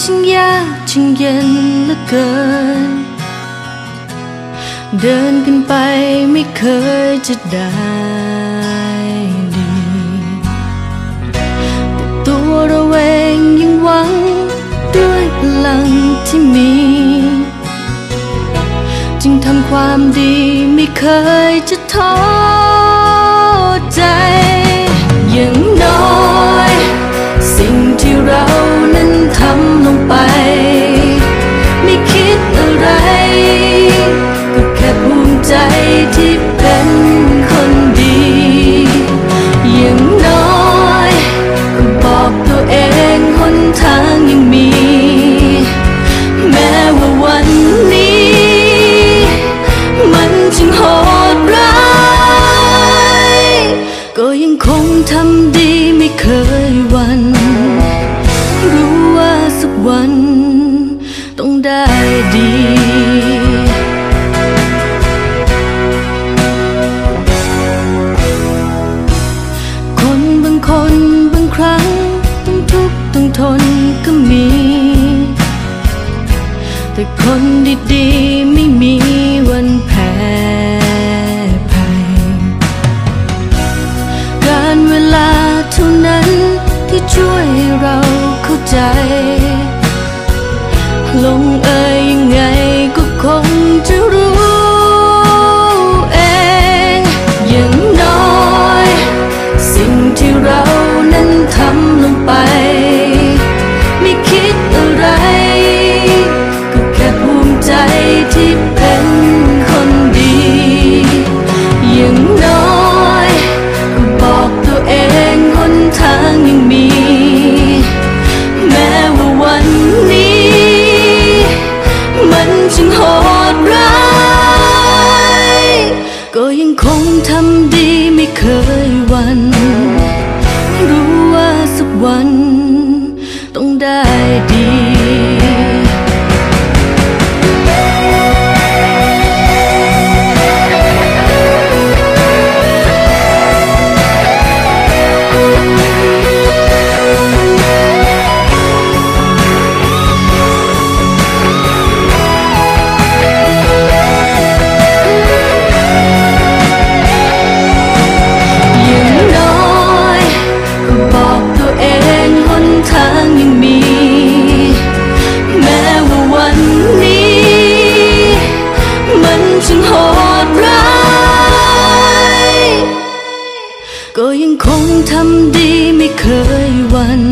ช่างยากช่างเย็นเหลือเกิน เดินกันไปไม่เคยจะได้ดีแต่ตัวเราเองยังหวังด้วยพลังที่มี จึงทำความดีไม่เคยจะท้อ ทำดีไม่เคยวัน รู้ว่าสักวัน ต้องได้ดีคนบางคนบางครั้งต้องทุกข์ต้องทนก็มีแต่คนดีๆไม่มี ที่ช่วยให้เราเข้าใจ ลงเอยยังไงก็คงจะรู้เองอย่างน้อย สิ่งที่เรานั้นทำลงไป ไม่คิดอะไร ยังคงทำดีไม่เคยวัน รู้ว่าสักวัน ต้องได้ดี คงทำดีไม่เคยวัน